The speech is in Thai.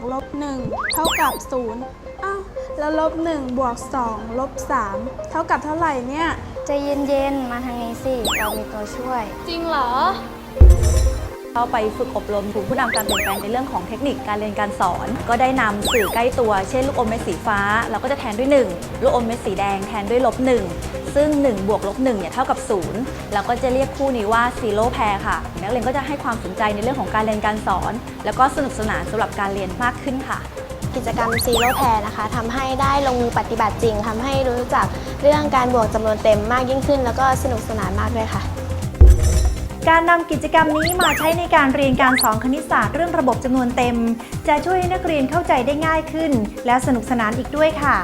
กลบ1เท่ากับ 0 อ้าว แล้วลบ1บวก2ลบ3เท่ากับเท่าไหร่เนี่ยใจเย็นๆ มาทางนี้สิ เรามีตัวช่วย จริงเหรอเข้าไปฝึกอบรมถูกผู้นำการเปลี่ยนแปลงในเรื่องของเทคนิคการเรียนการสอน ก็ได้นำสื่อใกล้ตัว เช่นลูกอมเม็ดสีฟ้า เราก็จะแทนด้วย 1 ลูกอมเม็ดสีแดงแทนด้วยลบ1 ซึ่ง 1 บวกลบ1เนี่ยเท่ากับ 0 เราก็จะเรียกคู่นี้ว่าซีโร่แพรค่ะ นักเรียนก็จะให้ความสนใจในเรื่องของการเรียนการสอน แล้วก็สนุกสนานสำหรับการเรียนมากขึ้นค่ะ กิจกรรมซีโร่แพรนะคะทำให้ได้ลงมือปฏิบัติจริงทำให้รู้จักเรื่องการบวกจำนวนเต็มมากยิ่งขึ้น แล้วก็สนุกสนานมากด้วยค่ะการนำกิจกรรมนี้มาใช้ในการเรียนการสอนคณิตศาสตร์เรื่องระบบจำนวนเต็ม จะช่วยให้นักเรียนเข้าใจได้ง่ายขึ้น และสนุกสนานอีกด้วยค่ะ